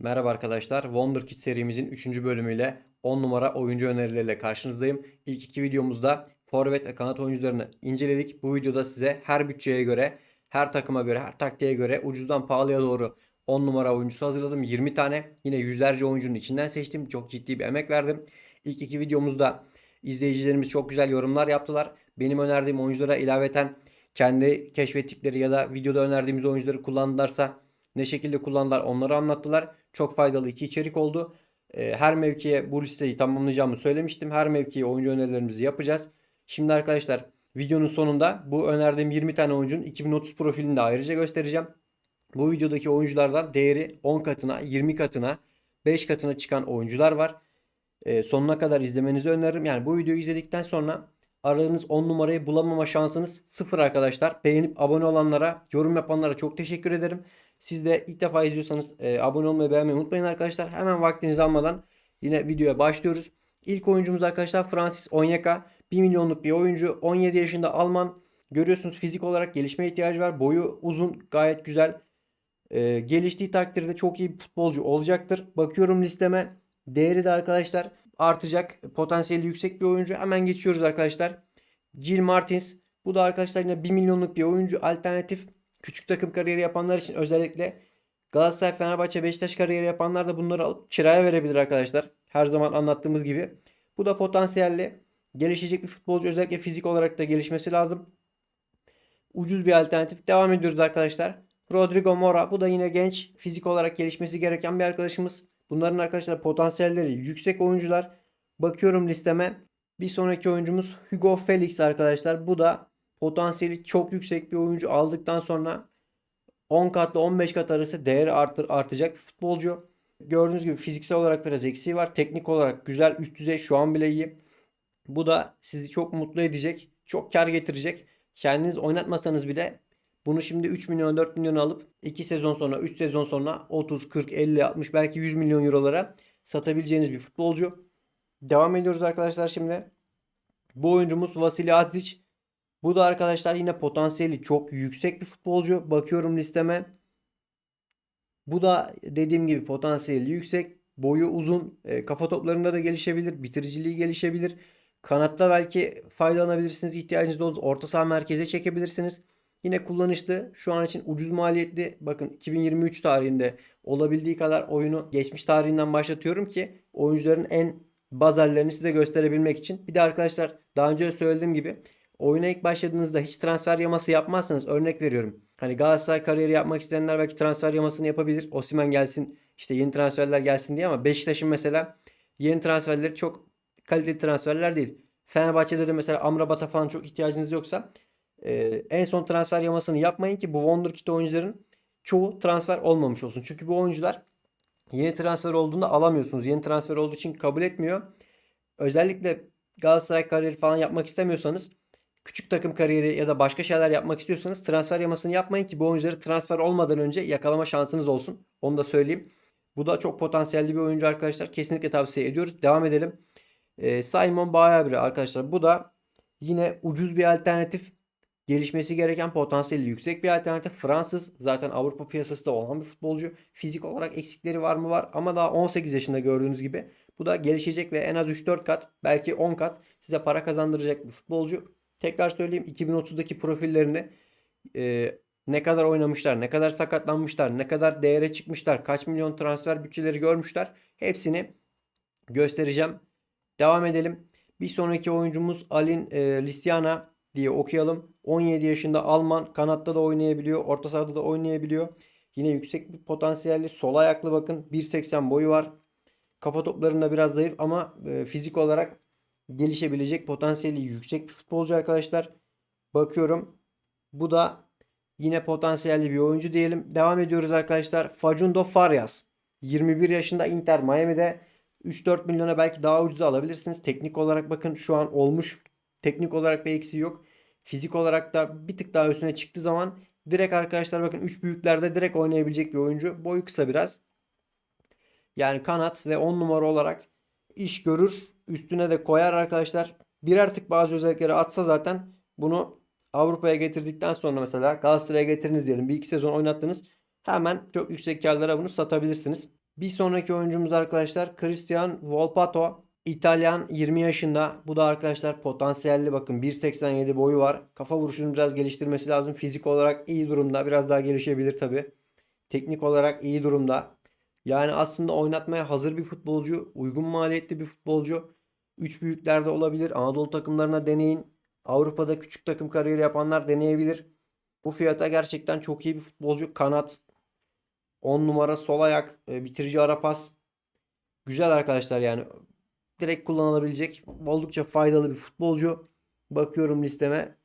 Merhaba arkadaşlar. Wonderkid serimizin 3. bölümüyle 10 numara oyuncu önerileriyle karşınızdayım. İlk iki videomuzda forvet ve kanat oyuncularını inceledik. Bu videoda size her bütçeye göre, her takıma göre, her taktiğe göre ucuzdan pahalıya doğru 10 numara oyuncusu hazırladım. 20 tane yine yüzlerce oyuncunun içinden seçtim. Çok ciddi bir emek verdim. İlk iki videomuzda izleyicilerimiz çok güzel yorumlar yaptılar. Benim önerdiğim oyunculara ilaveten kendi keşfettikleri ya da videoda önerdiğimiz oyuncuları kullandılarsa ne şekilde kullandılar onları anlattılar. Çok faydalı iki içerik oldu. Ee, Her mevkiye bu listeyi tamamlayacağımı söylemiştim. Her mevkiye oyuncu önerilerimizi yapacağız. Şimdi arkadaşlar videonun sonunda bu önerdiğim 20 tane oyuncunun 2030 profilini de ayrıca göstereceğim. Bu videodaki oyunculardan değeri 10 katına, 20 katına, 5 katına çıkan oyuncular var. Ee, sonuna kadar izlemenizi öneririm. Yani bu videoyu izledikten sonra aradığınız 10 numarayı bulamama şansınız sıfır arkadaşlar. Beğenip abone olanlara, yorum yapanlara çok teşekkür ederim. Siz de ilk defa izliyorsanız e, abone olmayı beğenmeyi unutmayın arkadaşlar. Hemen vaktinizi almadan yine videoya başlıyoruz. İlk oyuncumuz arkadaşlar Francis Onyeka. 1 milyonluk bir oyuncu. 17 yaşında Alman. Görüyorsunuz fizik olarak gelişmeye ihtiyacı var. Boyu uzun gayet güzel. E, geliştiği takdirde çok iyi bir futbolcu olacaktır. Bakıyorum listeme. Değeri de arkadaşlar artacak. Potansiyeli yüksek bir oyuncu. Hemen geçiyoruz arkadaşlar. Jill Martins. Bu da arkadaşlar yine 1 milyonluk bir oyuncu. Alternatif küçük takım kariyeri yapanlar için özellikle Galatasaray, Fenerbahçe, Beşiktaş kariyeri yapanlar da bunları alıp kiraya verebilir arkadaşlar. Her zaman anlattığımız gibi. Bu da potansiyelli gelişecek bir futbolcu. Özellikle fizik olarak da gelişmesi lazım. Ucuz bir alternatif. Devam ediyoruz arkadaşlar. Rodrigo Mora. Bu da yine genç. Fizik olarak gelişmesi gereken bir arkadaşımız. Bunların arkadaşlar potansiyelleri yüksek oyuncular. Bakıyorum listeme. Bir sonraki oyuncumuz Hugo Felix arkadaşlar. Bu da potansiyeli çok yüksek bir oyuncu aldıktan sonra 10 katla 15 kat arası değeri artır, artacak bir futbolcu. Gördüğünüz gibi fiziksel olarak biraz eksiği var. Teknik olarak güzel üst düzey şu an bile iyi. Bu da sizi çok mutlu edecek. Çok kar getirecek. Kendiniz oynatmasanız bile bunu şimdi 3 milyon 4 milyon alıp 2 sezon sonra 3 sezon sonra 30, 40, 50, 60 belki 100 milyon eurolara satabileceğiniz bir futbolcu. Devam ediyoruz arkadaşlar şimdi. Bu oyuncumuz Vasily Azic. Bu da arkadaşlar yine potansiyeli çok yüksek bir futbolcu. Bakıyorum listeme. Bu da dediğim gibi potansiyeli yüksek. Boyu uzun. e, kafa toplarında da gelişebilir. Bitiriciliği gelişebilir. Kanatta belki faydalanabilirsiniz. İhtiyacınız olursa orta saha merkeze çekebilirsiniz. Yine kullanışlı. Şu an için ucuz maliyetli. Bakın 2023 tarihinde olabildiği kadar oyunu geçmiş tarihinden başlatıyorum ki oyuncuların en baz hallerini size gösterebilmek için. Bir de arkadaşlar daha önce söylediğim gibi oyuna ilk başladığınızda hiç transfer yaması yapmazsanız örnek veriyorum. Hani Galatasaray kariyeri yapmak isteyenler belki transfer yamasını yapabilir. Osimhen gelsin işte yeni transferler gelsin diye ama Beşiktaş'ın mesela yeni transferleri çok kaliteli transferler değil. Fenerbahçe'de de mesela Amrabat'a falan çok ihtiyacınız yoksa e, en son transfer yamasını yapmayın ki bu Wonderkid oyuncuların çoğu transfer olmamış olsun. Çünkü bu oyuncular yeni transfer olduğunda alamıyorsunuz. Yeni transfer olduğu için kabul etmiyor. Özellikle Galatasaray kariyeri falan yapmak istemiyorsanız küçük takım kariyeri ya da başka şeyler yapmak istiyorsanız transfer yamasını yapmayın ki bu oyuncuları transfer olmadan önce yakalama şansınız olsun. Onu da söyleyeyim. Bu da çok potansiyelli bir oyuncu arkadaşlar. Kesinlikle tavsiye ediyoruz. Devam edelim. Ee, Simon Bayabri arkadaşlar. Bu da yine ucuz bir alternatif. Gelişmesi gereken potansiyeli yüksek bir alternatif. Fransız zaten Avrupa piyasasında olan bir futbolcu. Fizik olarak eksikleri var mı var ama daha 18 yaşında gördüğünüz gibi. Bu da gelişecek ve en az 3-4 kat belki 10 kat size para kazandıracak bir futbolcu. Tekrar söyleyeyim 2030'daki profillerini e, ne kadar oynamışlar, ne kadar sakatlanmışlar, ne kadar değere çıkmışlar, kaç milyon transfer bütçeleri görmüşler. Hepsini göstereceğim. Devam edelim. Bir sonraki oyuncumuz Alin e, Listiana diye okuyalım. 17 yaşında Alman. Kanatta da oynayabiliyor. Orta sahada da oynayabiliyor. Yine yüksek bir potansiyelli. Sol ayaklı bakın. 1.80 boyu var. Kafa toplarında biraz zayıf ama e, fizik olarak gelişebilecek potansiyeli yüksek bir futbolcu arkadaşlar. Bakıyorum. Bu da yine potansiyelli bir oyuncu diyelim. Devam ediyoruz arkadaşlar. Facundo Farias. 21 yaşında Inter Miami'de 3-4 milyona belki daha ucuza alabilirsiniz. Teknik olarak bakın şu an olmuş. Teknik olarak bir eksiği yok. Fizik olarak da bir tık daha üstüne çıktığı zaman direkt arkadaşlar bakın 3 büyüklerde direkt oynayabilecek bir oyuncu. Boyu kısa biraz. Yani kanat ve 10 numara olarak iş görür. Üstüne de koyar arkadaşlar. Birer tık bazı özellikleri atsa zaten bunu Avrupa'ya getirdikten sonra mesela Galatasaray'a getiriniz diyelim. Bir iki sezon oynattınız. Hemen çok yüksek karlara bunu satabilirsiniz. Bir sonraki oyuncumuz arkadaşlar Christian Volpato. İtalyan 20 yaşında. Bu da arkadaşlar potansiyelli bakın 1.87 boyu var. Kafa vuruşunu biraz geliştirmesi lazım. Fizik olarak iyi durumda. Biraz daha gelişebilir tabi. Teknik olarak iyi durumda. Yani aslında oynatmaya hazır bir futbolcu. Uygun maliyetli bir futbolcu. Üç büyüklerde olabilir. Anadolu takımlarına deneyin. Avrupa'da küçük takım kariyeri yapanlar deneyebilir. Bu fiyata gerçekten çok iyi bir futbolcu. Kanat 10 numara sol ayak e, bitirici ara pas. Güzel arkadaşlar yani. Direkt kullanılabilecek oldukça faydalı bir futbolcu. Bakıyorum listeme.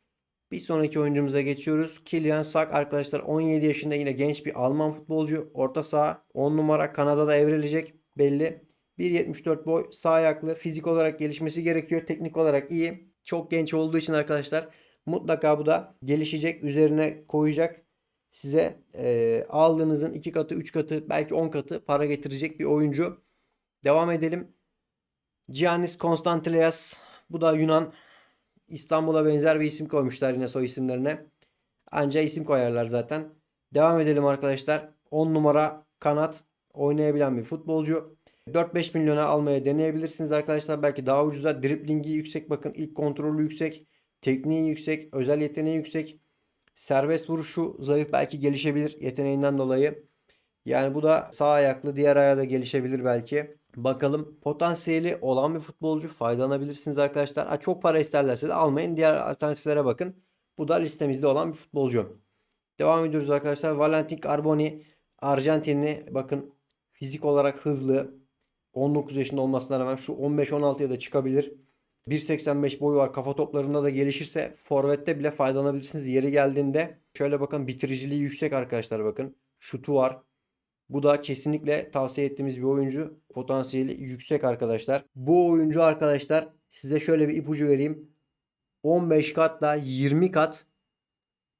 Bir sonraki oyuncumuza geçiyoruz. Kylian Sak arkadaşlar 17 yaşında yine genç bir Alman futbolcu. Orta saha 10 numara Kanada'da evrilecek belli. 1.74 boy sağ ayaklı fizik olarak gelişmesi gerekiyor. Teknik olarak iyi. Çok genç olduğu için arkadaşlar mutlaka bu da gelişecek. Üzerine koyacak size e, aldığınızın 2 katı, 3 katı, belki 10 katı para getirecek bir oyuncu. Devam edelim. Giannis Konstantileas. Bu da Yunan. İstanbul'a benzer bir isim koymuşlar yine soy isimlerine. Anca isim koyarlar zaten. Devam edelim arkadaşlar. 10 numara kanat oynayabilen bir futbolcu. 4-5 milyona almaya deneyebilirsiniz arkadaşlar. Belki daha ucuza. Driblingi yüksek bakın. ilk kontrolü yüksek. Tekniği yüksek. Özel yeteneği yüksek. Serbest vuruşu zayıf belki gelişebilir yeteneğinden dolayı. Yani bu da sağ ayaklı diğer ayağı da gelişebilir belki. Bakalım potansiyeli olan bir futbolcu faydalanabilirsiniz arkadaşlar. Ha, çok para isterlerse de almayın. Diğer alternatiflere bakın. Bu da listemizde olan bir futbolcu. Devam ediyoruz arkadaşlar. Valentin Carboni Arjantinli. Bakın fizik olarak hızlı. 19 yaşında olmasına rağmen şu 15-16'ya da çıkabilir. 1.85 boyu var. Kafa toplarında da gelişirse forvette bile faydalanabilirsiniz. Yeri geldiğinde şöyle bakın bitiriciliği yüksek arkadaşlar bakın. Şutu var. Bu da kesinlikle tavsiye ettiğimiz bir oyuncu. Potansiyeli yüksek arkadaşlar. Bu oyuncu arkadaşlar size şöyle bir ipucu vereyim. 15 katla 20 kat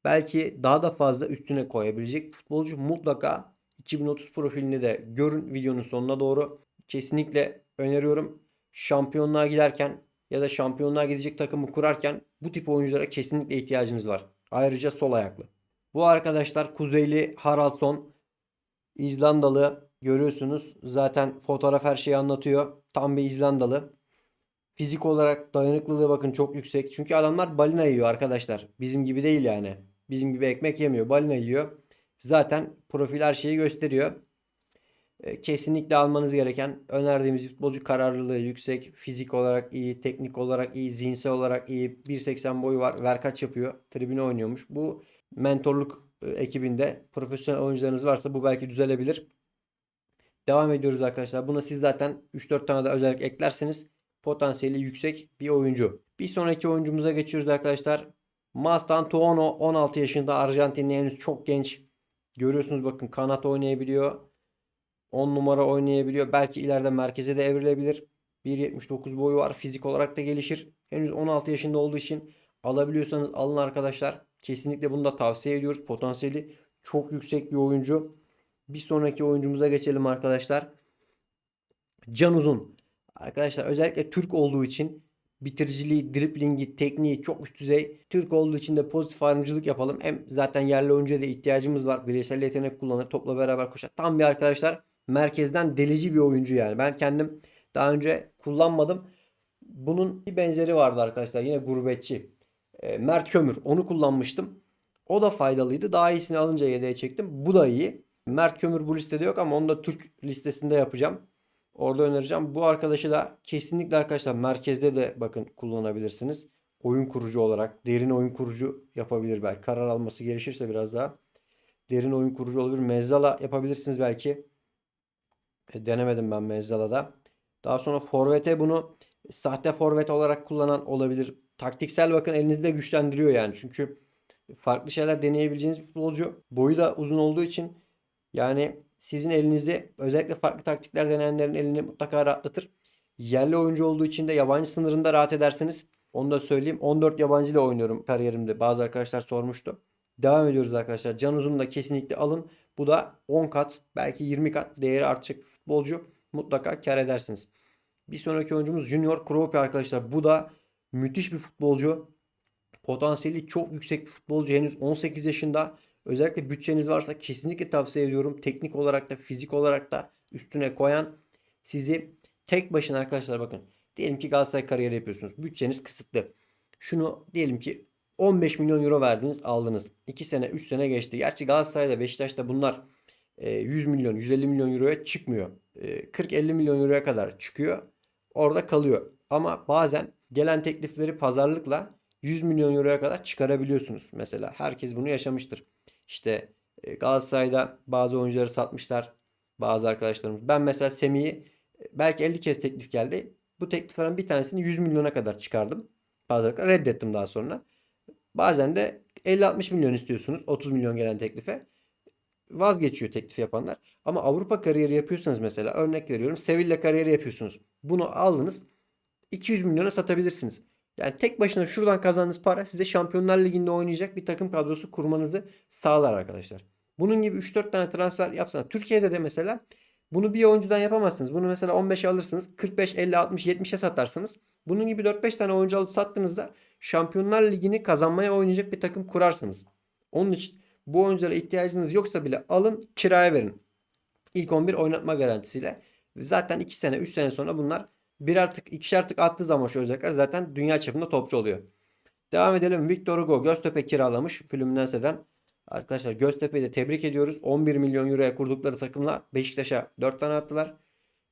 belki daha da fazla üstüne koyabilecek futbolcu mutlaka 2030 profilini de görün videonun sonuna doğru. Kesinlikle öneriyorum. Şampiyonluğa giderken ya da şampiyonluğa gidecek takımı kurarken bu tip oyunculara kesinlikle ihtiyacınız var. Ayrıca sol ayaklı. Bu arkadaşlar Kuzeyli Haraldsson İzlandalı görüyorsunuz. Zaten fotoğraf her şeyi anlatıyor. Tam bir İzlandalı. Fizik olarak dayanıklılığı bakın çok yüksek. Çünkü adamlar balina yiyor arkadaşlar. Bizim gibi değil yani. Bizim gibi ekmek yemiyor. Balina yiyor. Zaten profil her şeyi gösteriyor. E, kesinlikle almanız gereken önerdiğimiz futbolcu kararlılığı yüksek. Fizik olarak iyi, teknik olarak iyi, zihinsel olarak iyi. 1.80 boyu var. Verkaç yapıyor. Tribüne oynuyormuş. Bu mentorluk ekibinde profesyonel oyuncularınız varsa bu belki düzelebilir. Devam ediyoruz arkadaşlar. Buna siz zaten 3-4 tane de özellik eklerseniz potansiyeli yüksek bir oyuncu. Bir sonraki oyuncumuza geçiyoruz arkadaşlar. Mastan Tuono 16 yaşında Arjantinli henüz çok genç. Görüyorsunuz bakın kanat oynayabiliyor. 10 numara oynayabiliyor. Belki ileride merkeze de evrilebilir. 1.79 boyu var. Fizik olarak da gelişir. Henüz 16 yaşında olduğu için alabiliyorsanız alın arkadaşlar. Kesinlikle bunu da tavsiye ediyoruz. Potansiyeli çok yüksek bir oyuncu. Bir sonraki oyuncumuza geçelim arkadaşlar. Can Uzun. Arkadaşlar özellikle Türk olduğu için bitiriciliği, driplingi, tekniği çok üst düzey. Türk olduğu için de pozitif ayrımcılık yapalım. Hem zaten yerli oyuncuya da ihtiyacımız var. Bireysel yetenek kullanır, topla beraber koşar. Tam bir arkadaşlar merkezden delici bir oyuncu yani. Ben kendim daha önce kullanmadım. Bunun bir benzeri vardı arkadaşlar. Yine gurbetçi. E, Mert Kömür. Onu kullanmıştım. O da faydalıydı. Daha iyisini alınca yedeğe çektim. Bu da iyi. Mert Kömür bu listede yok ama onu da Türk listesinde yapacağım. Orada önereceğim. Bu arkadaşı da kesinlikle arkadaşlar merkezde de bakın kullanabilirsiniz. Oyun kurucu olarak derin oyun kurucu yapabilir belki. Karar alması gelişirse biraz daha derin oyun kurucu olabilir. Mezzala yapabilirsiniz belki. E, denemedim ben Mezzala'da. Daha sonra forvete bunu sahte forvet olarak kullanan olabilir. Taktiksel bakın elinizde güçlendiriyor yani. Çünkü farklı şeyler deneyebileceğiniz bir futbolcu. Boyu da uzun olduğu için yani sizin elinizde özellikle farklı taktikler deneyenlerin elini mutlaka rahatlatır. Yerli oyuncu olduğu için de yabancı sınırında rahat edersiniz. Onu da söyleyeyim. 14 yabancı ile oynuyorum kariyerimde. Bazı arkadaşlar sormuştu. Devam ediyoruz arkadaşlar. Can Uzun'u da kesinlikle alın. Bu da 10 kat belki 20 kat değeri artacak futbolcu. Mutlaka kar edersiniz. Bir sonraki oyuncumuz Junior Kropi arkadaşlar. Bu da müthiş bir futbolcu. Potansiyeli çok yüksek bir futbolcu. Henüz 18 yaşında. Özellikle bütçeniz varsa kesinlikle tavsiye ediyorum. Teknik olarak da fizik olarak da üstüne koyan sizi tek başına arkadaşlar bakın. Diyelim ki Galatasaray kariyeri yapıyorsunuz. Bütçeniz kısıtlı. Şunu diyelim ki 15 milyon euro verdiniz aldınız. 2 sene 3 sene geçti. Gerçi Galatasaray'da Beşiktaş'ta bunlar e, 100 milyon 150 milyon euroya çıkmıyor. E, 40-50 milyon euroya kadar çıkıyor. Orada kalıyor. Ama bazen gelen teklifleri pazarlıkla 100 milyon euroya kadar çıkarabiliyorsunuz. Mesela herkes bunu yaşamıştır. İşte e, Galatasaray'da bazı oyuncuları satmışlar. Bazı arkadaşlarımız. Ben mesela Semih'i e, belki 50 kez teklif geldi. Bu tekliflerin bir tanesini 100 milyona kadar çıkardım. Pazarlıkla reddettim daha sonra. Bazen de 50-60 milyon istiyorsunuz 30 milyon gelen teklife. Vazgeçiyor teklif yapanlar. Ama Avrupa kariyeri yapıyorsanız mesela örnek veriyorum Sevilla kariyeri yapıyorsunuz. Bunu aldınız 200 milyona satabilirsiniz. Yani tek başına şuradan kazandığınız para size Şampiyonlar Ligi'nde oynayacak bir takım kadrosu kurmanızı sağlar arkadaşlar. Bunun gibi 3-4 tane transfer yapsanız. Türkiye'de de mesela bunu bir oyuncudan yapamazsınız. Bunu mesela 15'e alırsınız. 45, 50, 60, 70'e satarsınız. Bunun gibi 4-5 tane oyuncu alıp sattığınızda Şampiyonlar Ligi'ni kazanmaya oynayacak bir takım kurarsınız. Onun için bu oyunculara ihtiyacınız yoksa bile alın kiraya verin. İlk 11 oynatma garantisiyle. Zaten 2 sene 3 sene sonra bunlar birer tık ikişer tık attığı zaman şu özellikler zaten dünya çapında topçu oluyor. Devam edelim. Victor Hugo Göztepe kiralamış Fluminense'den. Arkadaşlar Göztepe'yi de tebrik ediyoruz. 11 milyon euroya kurdukları takımla Beşiktaş'a 4 tane attılar.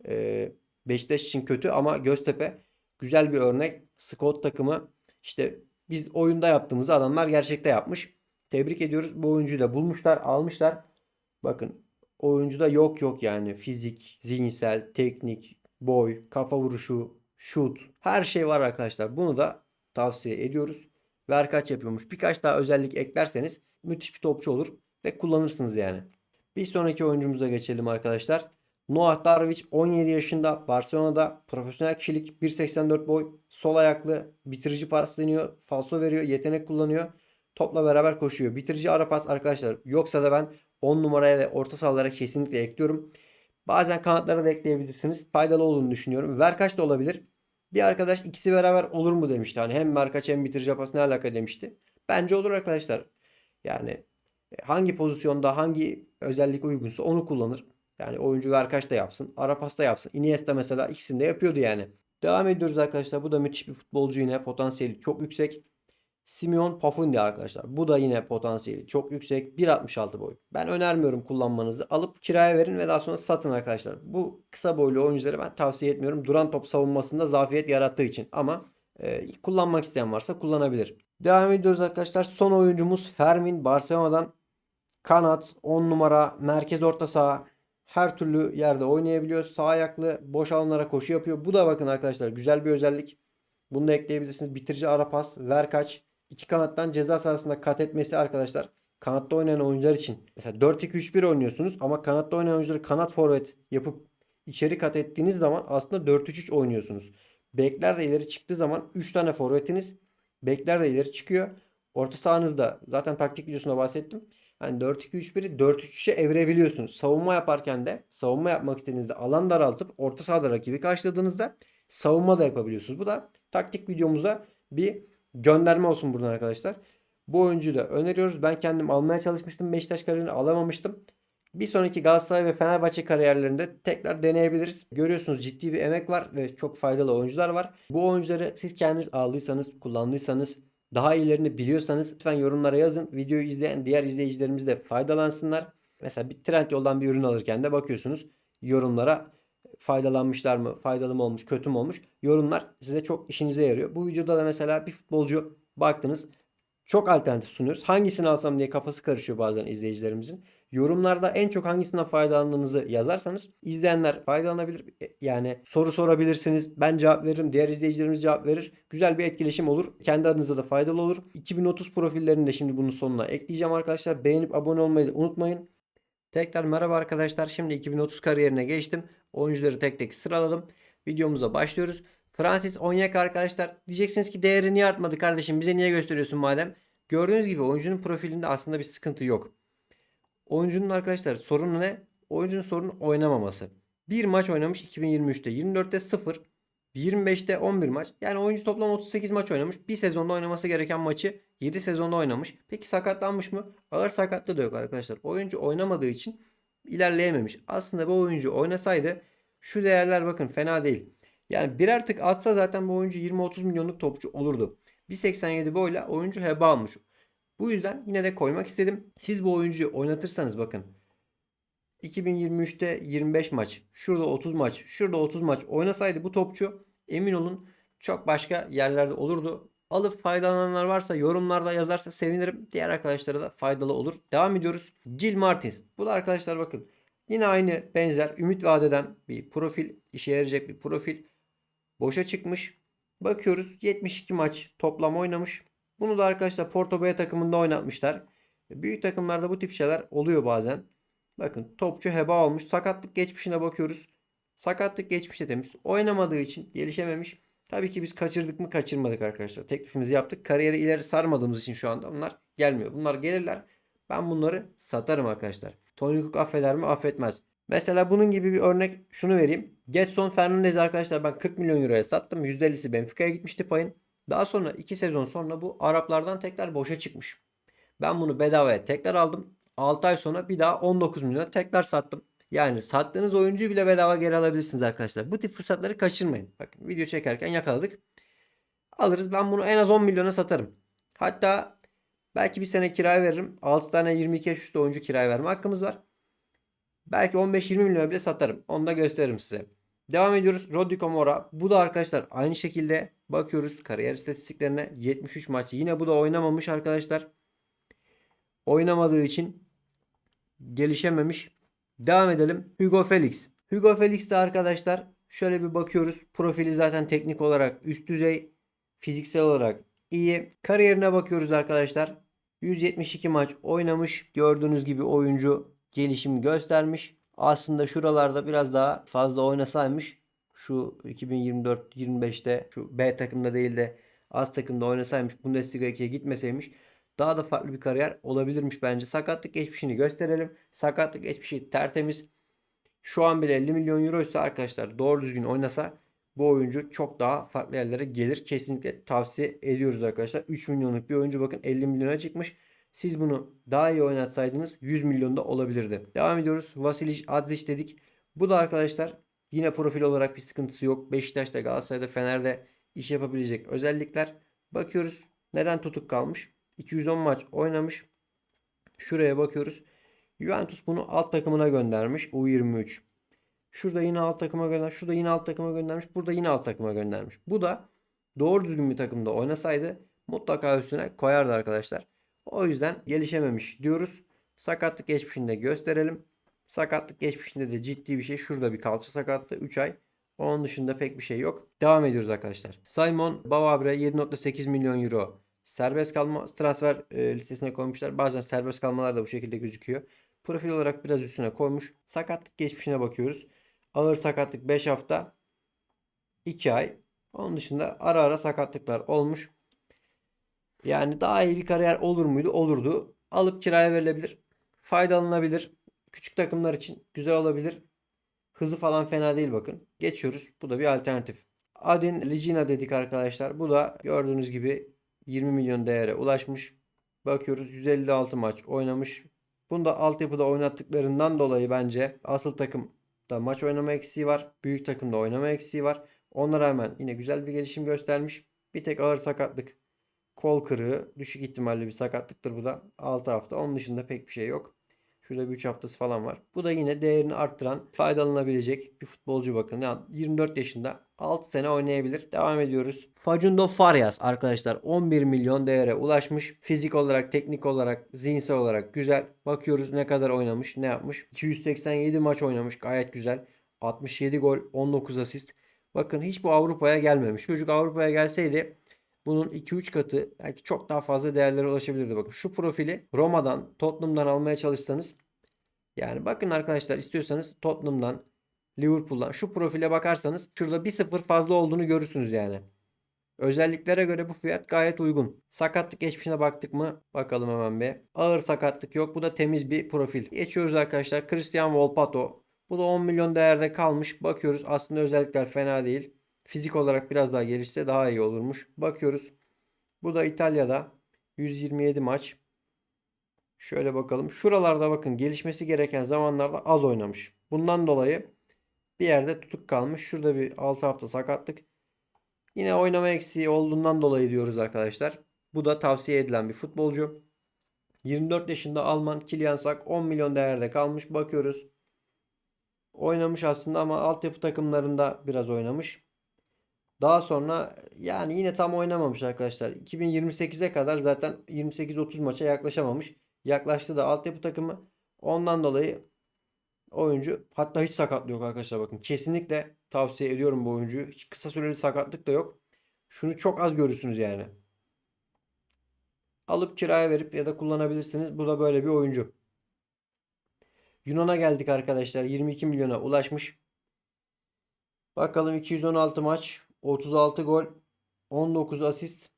Ee, Beşiktaş için kötü ama Göztepe güzel bir örnek. Scott takımı işte biz oyunda yaptığımızı adamlar gerçekte yapmış. Tebrik ediyoruz. Bu oyuncuyu da bulmuşlar, almışlar. Bakın oyuncuda yok yok yani fizik, zihinsel, teknik, boy, kafa vuruşu, şut her şey var arkadaşlar. Bunu da tavsiye ediyoruz. Verkaç yapıyormuş. Birkaç daha özellik eklerseniz müthiş bir topçu olur ve kullanırsınız yani. Bir sonraki oyuncumuza geçelim arkadaşlar. Noah Darvic 17 yaşında Barcelona'da profesyonel kişilik 1.84 boy sol ayaklı bitirici pasleniyor falso veriyor yetenek kullanıyor topla beraber koşuyor bitirici ara pas arkadaşlar yoksa da ben 10 numaraya ve orta sahalara kesinlikle ekliyorum bazen kanatlara da ekleyebilirsiniz faydalı olduğunu düşünüyorum Verkaç da olabilir bir arkadaş ikisi beraber olur mu demişti hani hem Verkaç hem bitirici pas ne alaka demişti bence olur arkadaşlar yani e, hangi pozisyonda hangi özellik uygunsa onu kullanır. Yani oyuncu Verkaç da yapsın. Arapas da yapsın. Iniesta mesela ikisini de yapıyordu yani. Devam ediyoruz arkadaşlar. Bu da müthiş bir futbolcu yine. Potansiyeli çok yüksek. Simeon Pafundi arkadaşlar. Bu da yine potansiyeli çok yüksek. 1.66 boy. Ben önermiyorum kullanmanızı. Alıp kiraya verin ve daha sonra satın arkadaşlar. Bu kısa boylu oyuncuları ben tavsiye etmiyorum. Duran top savunmasında zafiyet yarattığı için. Ama e, kullanmak isteyen varsa kullanabilir. Devam ediyoruz arkadaşlar. Son oyuncumuz Fermin. Barcelona'dan kanat, 10 numara, merkez orta saha her türlü yerde oynayabiliyor. Sağ ayaklı boş alanlara koşu yapıyor. Bu da bakın arkadaşlar güzel bir özellik. Bunu da ekleyebilirsiniz. Bitirici ara pas, ver kaç. İki kanattan ceza sahasında kat etmesi arkadaşlar. Kanatta oynayan oyuncular için. Mesela 4-2-3-1 oynuyorsunuz ama kanatta oynayan oyuncuları kanat forvet yapıp içeri kat ettiğiniz zaman aslında 4-3-3 oynuyorsunuz. Bekler de ileri çıktığı zaman 3 tane forvetiniz. Bekler de ileri çıkıyor. Orta sahanızda zaten taktik videosunda bahsettim. Hani 4-2-3-1'i 4-3-3'e evirebiliyorsunuz. Savunma yaparken de savunma yapmak istediğinizde alan daraltıp orta sahada rakibi karşıladığınızda savunma da yapabiliyorsunuz. Bu da taktik videomuza bir gönderme olsun buradan arkadaşlar. Bu oyuncuyu da öneriyoruz. Ben kendim almaya çalışmıştım. Beşiktaş kariyerini alamamıştım. Bir sonraki Galatasaray ve Fenerbahçe kariyerlerinde tekrar deneyebiliriz. Görüyorsunuz ciddi bir emek var ve çok faydalı oyuncular var. Bu oyuncuları siz kendiniz aldıysanız, kullandıysanız daha iyilerini biliyorsanız lütfen yorumlara yazın. Videoyu izleyen diğer izleyicilerimiz de faydalansınlar. Mesela bir trend yoldan bir ürün alırken de bakıyorsunuz yorumlara faydalanmışlar mı, faydalı mı olmuş, kötü mü olmuş. Yorumlar size çok işinize yarıyor. Bu videoda da mesela bir futbolcu baktınız çok alternatif sunuyoruz. Hangisini alsam diye kafası karışıyor bazen izleyicilerimizin. Yorumlarda en çok hangisinden faydalandığınızı yazarsanız izleyenler faydalanabilir. E, Yani soru sorabilirsiniz. Ben cevap veririm. Diğer izleyicilerimiz cevap verir. Güzel bir etkileşim olur. Kendi adınıza da faydalı olur. 2030 profillerini de şimdi bunun sonuna ekleyeceğim arkadaşlar. Beğenip abone olmayı da unutmayın. Tekrar merhaba arkadaşlar. Şimdi 2030 kariyerine geçtim. Oyuncuları tek tek sıraladım. Videomuza başlıyoruz. Francis Onyeka arkadaşlar. Diyeceksiniz ki değeri niye artmadı kardeşim? Bize niye gösteriyorsun madem? Gördüğünüz gibi oyuncunun profilinde aslında bir sıkıntı yok. Oyuncunun arkadaşlar sorunu ne? Oyuncunun sorunu oynamaması. Bir maç oynamış 2023'te 24'te 0. 25'te 11 maç. Yani oyuncu toplam 38 maç oynamış. Bir sezonda oynaması gereken maçı 7 sezonda oynamış. Peki sakatlanmış mı? Ağır sakatlığı da yok arkadaşlar. Oyuncu oynamadığı için ilerleyememiş. Aslında bu oyuncu oynasaydı şu değerler bakın fena değil. Yani birer tık atsa zaten bu oyuncu 20-30 milyonluk topçu olurdu. 1.87 boyla oyuncu heba almış. Bu yüzden yine de koymak istedim. Siz bu oyuncuyu oynatırsanız bakın 2023'te 25 maç, şurada 30 maç, şurada 30 maç oynasaydı bu topçu emin olun çok başka yerlerde olurdu. Alıp faydalananlar varsa yorumlarda yazarsa sevinirim. Diğer arkadaşlara da faydalı olur. Devam ediyoruz. Jill Martins. Bu da arkadaşlar bakın. Yine aynı benzer ümit vadeden bir profil. işe yarayacak bir profil. Boşa çıkmış. Bakıyoruz 72 maç toplam oynamış. Bunu da arkadaşlar Porto B takımında oynatmışlar. Büyük takımlarda bu tip şeyler oluyor bazen. Bakın topçu heba olmuş. Sakatlık geçmişine bakıyoruz. Sakatlık geçmişte demiş. Oynamadığı için gelişememiş. Tabii ki biz kaçırdık mı kaçırmadık arkadaşlar. Teklifimizi yaptık. Kariyeri ileri sarmadığımız için şu anda bunlar gelmiyor. Bunlar gelirler. Ben bunları satarım arkadaşlar. Tony Cook affeder mi? Affetmez. Mesela bunun gibi bir örnek şunu vereyim. Getson Fernandez arkadaşlar ben 40 milyon euroya sattım. %50'si Benfica'ya gitmişti payın. Daha sonra 2 sezon sonra bu Araplardan tekrar boşa çıkmış. Ben bunu bedavaya tekrar aldım. 6 ay sonra bir daha 19 milyon tekrar sattım. Yani sattığınız oyuncuyu bile bedava geri alabilirsiniz arkadaşlar. Bu tip fırsatları kaçırmayın. Bakın video çekerken yakaladık. Alırız. Ben bunu en az 10 milyona satarım. Hatta belki bir sene kiraya veririm. 6 tane 22 yaş üstü oyuncu kiraya verme hakkımız var. Belki 15-20 milyona bile satarım. Onu da gösteririm size. Devam ediyoruz. Rodrigo Mora. Bu da arkadaşlar aynı şekilde bakıyoruz kariyer istatistiklerine. 73 maç. Yine bu da oynamamış arkadaşlar. Oynamadığı için gelişememiş. Devam edelim. Hugo Felix. Hugo Felix de arkadaşlar şöyle bir bakıyoruz. Profili zaten teknik olarak üst düzey. Fiziksel olarak iyi. Kariyerine bakıyoruz arkadaşlar. 172 maç oynamış. Gördüğünüz gibi oyuncu gelişim göstermiş. Aslında şuralarda biraz daha fazla oynasaymış. Şu 2024-25'te şu B takımda değil de az takımda oynasaymış. Bundesliga 2'ye gitmeseymiş daha da farklı bir kariyer olabilirmiş bence. Sakatlık geçmişini gösterelim. Sakatlık geçmişi tertemiz. Şu an bile 50 milyon euro ise arkadaşlar doğru düzgün oynasa bu oyuncu çok daha farklı yerlere gelir. Kesinlikle tavsiye ediyoruz arkadaşlar. 3 milyonluk bir oyuncu bakın 50 milyona çıkmış. Siz bunu daha iyi oynatsaydınız 100 milyonda olabilirdi. Devam ediyoruz. Vasilic Adzic dedik. Bu da arkadaşlar yine profil olarak bir sıkıntısı yok. Beşiktaş'ta, Galatasaray'da, Fener'de iş yapabilecek özellikler. Bakıyoruz neden tutuk kalmış. 210 maç oynamış. Şuraya bakıyoruz. Juventus bunu alt takımına göndermiş. U23. Şurada yine alt takıma göndermiş. Şurada yine alt takıma göndermiş. Burada yine alt takıma göndermiş. Bu da doğru düzgün bir takımda oynasaydı mutlaka üstüne koyardı arkadaşlar. O yüzden gelişememiş diyoruz. Sakatlık geçmişinde gösterelim. Sakatlık geçmişinde de ciddi bir şey. Şurada bir kalça sakatlığı 3 ay. Onun dışında pek bir şey yok. Devam ediyoruz arkadaşlar. Simon Bavabre 7.8 milyon euro serbest kalma transfer e, listesine koymuşlar. Bazen serbest kalmalar da bu şekilde gözüküyor. Profil olarak biraz üstüne koymuş. Sakatlık geçmişine bakıyoruz. Ağır sakatlık 5 hafta 2 ay. Onun dışında ara ara sakatlıklar olmuş. Yani daha iyi bir kariyer olur muydu? Olurdu. Alıp kiraya verilebilir. Faydalanabilir. Küçük takımlar için güzel olabilir. Hızı falan fena değil bakın. Geçiyoruz. Bu da bir alternatif. Adin Ligina dedik arkadaşlar. Bu da gördüğünüz gibi 20 milyon değere ulaşmış. Bakıyoruz 156 maç oynamış. Bunda altyapıda oynattıklarından dolayı bence asıl takımda maç oynama eksiği var. Büyük takımda oynama eksiği var. Ona rağmen yine güzel bir gelişim göstermiş. Bir tek ağır sakatlık. Kol kırığı düşük ihtimalli bir sakatlıktır bu da. 6 hafta. Onun dışında pek bir şey yok. Şurada bir 3 haftası falan var. Bu da yine değerini arttıran, faydalanabilecek bir futbolcu bakın. Yani 24 yaşında 6 sene oynayabilir. Devam ediyoruz. Facundo Farias arkadaşlar 11 milyon değere ulaşmış. Fizik olarak, teknik olarak, zihinsel olarak güzel. Bakıyoruz ne kadar oynamış, ne yapmış. 287 maç oynamış. Gayet güzel. 67 gol, 19 asist. Bakın hiç bu Avrupa'ya gelmemiş. Çocuk Avrupa'ya gelseydi bunun 2-3 katı belki çok daha fazla değerlere ulaşabilirdi. Bakın şu profili Roma'dan, Tottenham'dan almaya çalışsanız yani bakın arkadaşlar istiyorsanız Tottenham'dan, Liverpool'dan şu profile bakarsanız şurada 1-0 fazla olduğunu görürsünüz yani. Özelliklere göre bu fiyat gayet uygun. Sakatlık geçmişine baktık mı? Bakalım hemen bir. Ağır sakatlık yok. Bu da temiz bir profil. Geçiyoruz arkadaşlar. Christian Volpato. Bu da 10 milyon değerde kalmış. Bakıyoruz aslında özellikler fena değil. Fizik olarak biraz daha gelişse daha iyi olurmuş. Bakıyoruz. Bu da İtalya'da 127 maç. Şöyle bakalım. Şuralarda bakın gelişmesi gereken zamanlarda az oynamış. Bundan dolayı bir yerde tutuk kalmış. Şurada bir 6 hafta sakatlık. Yine oynama eksiği olduğundan dolayı diyoruz arkadaşlar. Bu da tavsiye edilen bir futbolcu. 24 yaşında Alman Kylian Sak 10 milyon değerde kalmış. Bakıyoruz. Oynamış aslında ama altyapı takımlarında biraz oynamış. Daha sonra yani yine tam oynamamış arkadaşlar. 2028'e kadar zaten 28-30 maça yaklaşamamış. Yaklaştı da altyapı takımı. Ondan dolayı oyuncu hatta hiç sakatlığı yok arkadaşlar bakın. Kesinlikle tavsiye ediyorum bu oyuncuyu. Hiç kısa süreli sakatlık da yok. Şunu çok az görürsünüz yani. Alıp kiraya verip ya da kullanabilirsiniz. Bu da böyle bir oyuncu. Yunan'a geldik arkadaşlar. 22 milyona ulaşmış. Bakalım 216 maç, 36 gol, 19 asist.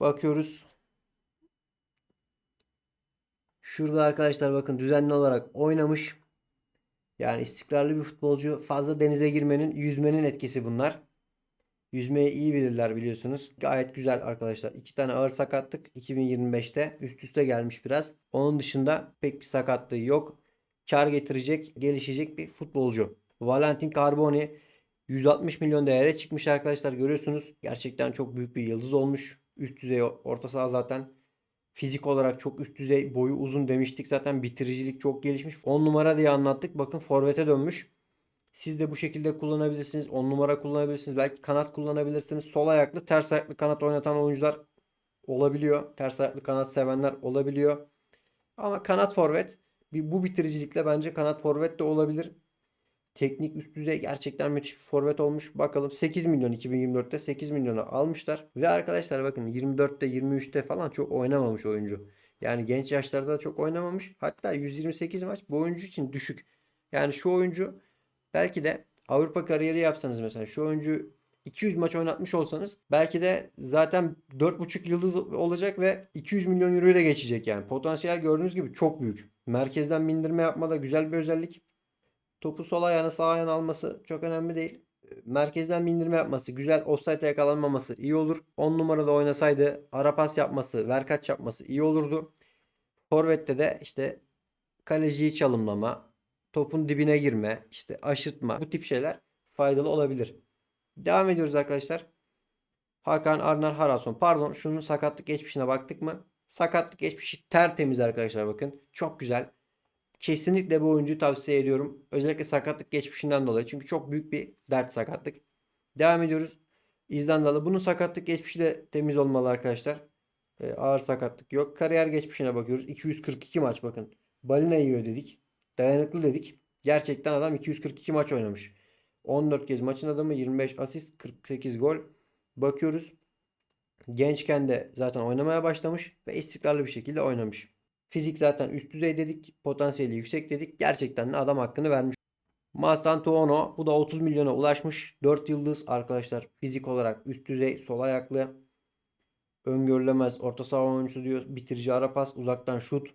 Bakıyoruz. Şurada arkadaşlar bakın düzenli olarak oynamış. Yani istikrarlı bir futbolcu. Fazla denize girmenin, yüzmenin etkisi bunlar. Yüzmeyi iyi bilirler biliyorsunuz. Gayet güzel arkadaşlar. İki tane ağır sakatlık 2025'te üst üste gelmiş biraz. Onun dışında pek bir sakatlığı yok. Kar getirecek, gelişecek bir futbolcu. Valentin Carboni 160 milyon değere çıkmış arkadaşlar görüyorsunuz. Gerçekten çok büyük bir yıldız olmuş. Üst düzey orta saha zaten fizik olarak çok üst düzey boyu uzun demiştik. Zaten bitiricilik çok gelişmiş. 10 numara diye anlattık. Bakın forvete dönmüş. Siz de bu şekilde kullanabilirsiniz. 10 numara kullanabilirsiniz. Belki kanat kullanabilirsiniz. Sol ayaklı, ters ayaklı kanat oynatan oyuncular olabiliyor. Ters ayaklı kanat sevenler olabiliyor. Ama kanat forvet bu bitiricilikle bence kanat forvet de olabilir. Teknik üst düzey gerçekten müthiş bir forvet olmuş. Bakalım 8 milyon 2024'te 8 milyona almışlar. Ve arkadaşlar bakın 24'te 23'te falan çok oynamamış oyuncu. Yani genç yaşlarda da çok oynamamış. Hatta 128 maç bu oyuncu için düşük. Yani şu oyuncu belki de Avrupa kariyeri yapsanız mesela şu oyuncu 200 maç oynatmış olsanız belki de zaten 4,5 yıldız olacak ve 200 milyon euroyu da geçecek yani. Potansiyel gördüğünüz gibi çok büyük. Merkezden bindirme yapmada güzel bir özellik. Topu sol ayağına sağ ayağına alması çok önemli değil. Merkezden bindirme yapması, güzel offside yakalanmaması iyi olur. 10 numarada oynasaydı ara pas yapması, verkaç yapması iyi olurdu. Forvet'te de işte kaleciyi çalımlama, topun dibine girme, işte aşırtma bu tip şeyler faydalı olabilir. Devam ediyoruz arkadaşlar. Hakan Arnar Harason. Pardon şunun sakatlık geçmişine baktık mı? Sakatlık geçmişi tertemiz arkadaşlar bakın. Çok güzel. Kesinlikle bu oyuncuyu tavsiye ediyorum. Özellikle sakatlık geçmişinden dolayı. Çünkü çok büyük bir dert sakatlık. Devam ediyoruz. İzlandalı. Bunun sakatlık geçmişi de temiz olmalı arkadaşlar. Ee, ağır sakatlık yok. Kariyer geçmişine bakıyoruz. 242 maç bakın. Balina yiyor dedik. Dayanıklı dedik. Gerçekten adam 242 maç oynamış. 14 kez maçın adamı 25 asist 48 gol. Bakıyoruz. Gençken de zaten oynamaya başlamış ve istikrarlı bir şekilde oynamış. Fizik zaten üst düzey dedik. Potansiyeli yüksek dedik. Gerçekten de adam hakkını vermiş. Mastantuono bu da 30 milyona ulaşmış. 4 yıldız arkadaşlar. Fizik olarak üst düzey sol ayaklı. Öngörülemez orta saha oyuncusu diyor. Bitirici ara pas uzaktan şut.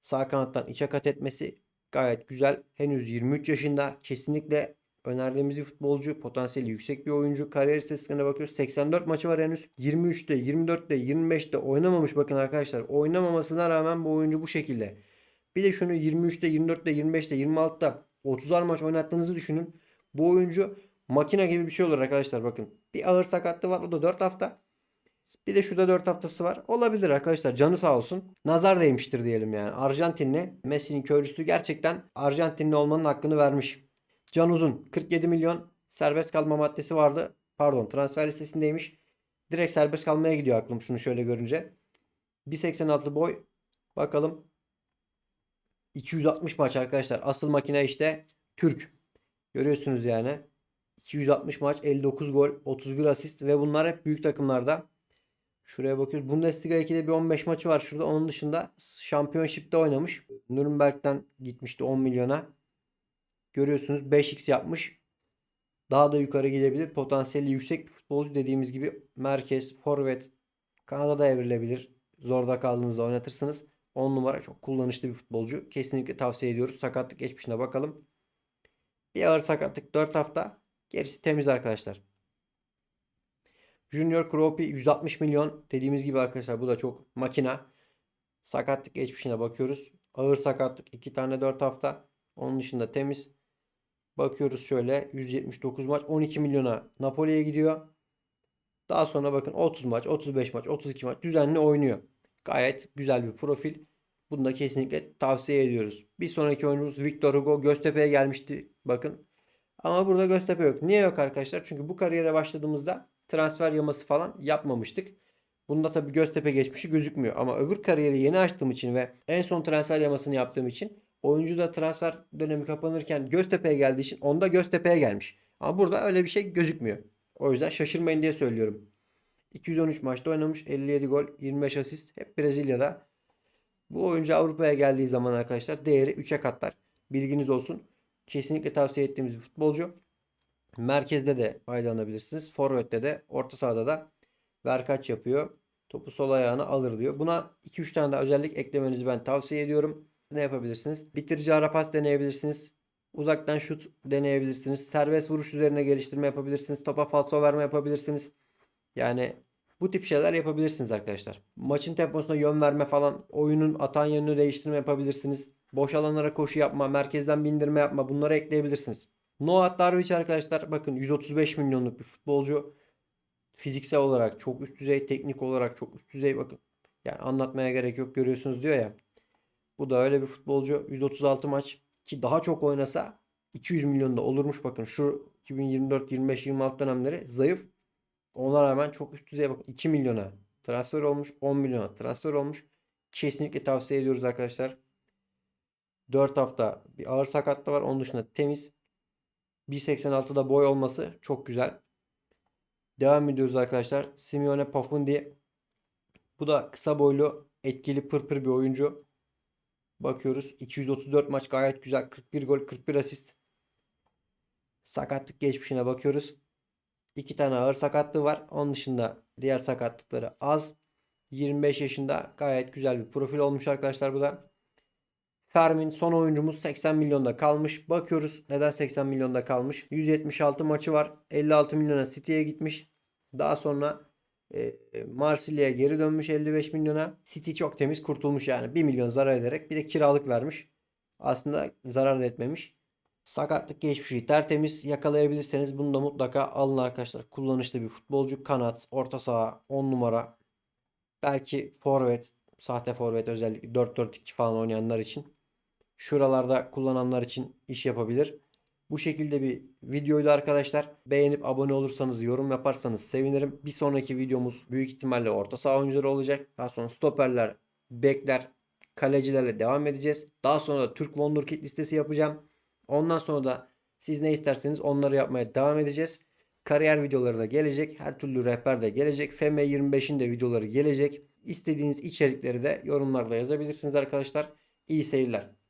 Sağ kanattan içe kat etmesi gayet güzel. Henüz 23 yaşında. Kesinlikle önerdiğimiz bir futbolcu. Potansiyeli yüksek bir oyuncu. Kariyer istatistiklerine bakıyoruz. 84 maçı var henüz. 23'te, 24'te, 25'te oynamamış bakın arkadaşlar. Oynamamasına rağmen bu oyuncu bu şekilde. Bir de şunu 23'te, 24'te, 25'te, 26'da 30'ar maç oynattığınızı düşünün. Bu oyuncu makine gibi bir şey olur arkadaşlar bakın. Bir ağır sakatlığı var. O da 4 hafta. Bir de şurada 4 haftası var. Olabilir arkadaşlar. Canı sağ olsun. Nazar değmiştir diyelim yani. Arjantinli Messi'nin köylüsü gerçekten Arjantinli olmanın hakkını vermiş. Can Uzun 47 milyon serbest kalma maddesi vardı. Pardon transfer listesindeymiş. Direkt serbest kalmaya gidiyor aklım şunu şöyle görünce. 1.86 boy. Bakalım. 260 maç arkadaşlar. Asıl makine işte Türk. Görüyorsunuz yani. 260 maç, 59 gol, 31 asist ve bunlar hep büyük takımlarda. Şuraya bakıyoruz. Bundesliga 2'de bir 15 maçı var şurada. Onun dışında Championship'te oynamış. Nürnberg'den gitmişti 10 milyona. Görüyorsunuz 5x yapmış. Daha da yukarı gidebilir. Potansiyeli yüksek bir futbolcu dediğimiz gibi merkez, forvet, Kanada'da evrilebilir. Zorda kaldığınızda oynatırsınız. 10 numara çok kullanışlı bir futbolcu. Kesinlikle tavsiye ediyoruz. Sakatlık geçmişine bakalım. Bir ağır sakatlık 4 hafta. Gerisi temiz arkadaşlar. Junior Kropi 160 milyon. Dediğimiz gibi arkadaşlar bu da çok makina. Sakatlık geçmişine bakıyoruz. Ağır sakatlık 2 tane 4 hafta. Onun dışında temiz. Bakıyoruz şöyle 179 maç 12 milyona Napoli'ye gidiyor. Daha sonra bakın 30 maç, 35 maç, 32 maç düzenli oynuyor. Gayet güzel bir profil. Bunu da kesinlikle tavsiye ediyoruz. Bir sonraki oyuncumuz Victor Hugo Göztepe'ye gelmişti. Bakın. Ama burada Göztepe yok. Niye yok arkadaşlar? Çünkü bu kariyere başladığımızda transfer yaması falan yapmamıştık. Bunda tabii Göztepe geçmişi gözükmüyor. Ama öbür kariyeri yeni açtığım için ve en son transfer yamasını yaptığım için oyuncu da transfer dönemi kapanırken Göztepe'ye geldiği için onda Göztepe'ye gelmiş. Ama burada öyle bir şey gözükmüyor. O yüzden şaşırmayın diye söylüyorum. 213 maçta oynamış. 57 gol, 25 asist. Hep Brezilya'da. Bu oyuncu Avrupa'ya geldiği zaman arkadaşlar değeri 3'e katlar. Bilginiz olsun. Kesinlikle tavsiye ettiğimiz bir futbolcu. Merkezde de faydalanabilirsiniz. Forvet'te de orta sahada da verkaç yapıyor. Topu sol ayağına alır diyor. Buna 2-3 tane daha özellik eklemenizi ben tavsiye ediyorum. Ne yapabilirsiniz? Bitirici ara pas deneyebilirsiniz. Uzaktan şut deneyebilirsiniz. Serbest vuruş üzerine geliştirme yapabilirsiniz. Topa falso verme yapabilirsiniz. Yani bu tip şeyler yapabilirsiniz arkadaşlar. Maçın temposuna yön verme falan, oyunun atan yönünü değiştirme yapabilirsiniz. Boş alanlara koşu yapma, merkezden bindirme yapma bunları ekleyebilirsiniz. Noah Darvic arkadaşlar bakın 135 milyonluk bir futbolcu. Fiziksel olarak çok üst düzey, teknik olarak çok üst düzey bakın. Yani anlatmaya gerek yok görüyorsunuz diyor ya. Bu da öyle bir futbolcu. 136 maç ki daha çok oynasa 200 milyon da olurmuş bakın. Şu 2024, 25, 26 dönemleri zayıf. Ona rağmen çok üst düzey bakın 2 milyona transfer olmuş, 10 milyona transfer olmuş. Kesinlikle tavsiye ediyoruz arkadaşlar. 4 hafta bir ağır sakatlığı var. Onun dışında temiz. 1.86'da boy olması çok güzel. Devam ediyoruz arkadaşlar. Simeone Pafundi. Bu da kısa boylu, etkili pırpır bir oyuncu. Bakıyoruz. 234 maç gayet güzel. 41 gol, 41 asist. Sakatlık geçmişine bakıyoruz. 2 tane ağır sakatlığı var. Onun dışında diğer sakatlıkları az. 25 yaşında gayet güzel bir profil olmuş arkadaşlar bu da. Fermin son oyuncumuz 80 milyonda kalmış. Bakıyoruz neden 80 milyonda kalmış. 176 maçı var. 56 milyona City'ye gitmiş. Daha sonra e, Marsilya'ya geri dönmüş 55 milyona. City çok temiz kurtulmuş yani. 1 milyon zarar ederek bir de kiralık vermiş. Aslında zarar da etmemiş. Sakatlık geçmişi tertemiz yakalayabilirseniz bunu da mutlaka alın arkadaşlar. Kullanışlı bir futbolcu. Kanat, orta saha, 10 numara. Belki forvet, sahte forvet özellikle 4-4-2 falan oynayanlar için. Şuralarda kullananlar için iş yapabilir. Bu şekilde bir videoydu arkadaşlar. Beğenip abone olursanız, yorum yaparsanız sevinirim. Bir sonraki videomuz büyük ihtimalle orta saha oyuncuları olacak. Daha sonra stoperler, bekler, kalecilerle devam edeceğiz. Daha sonra da Türk Wonderkid listesi yapacağım. Ondan sonra da siz ne isterseniz onları yapmaya devam edeceğiz. Kariyer videoları da gelecek. Her türlü rehber de gelecek. FM 25'in de videoları gelecek. İstediğiniz içerikleri de yorumlarda yazabilirsiniz arkadaşlar. İyi seyirler.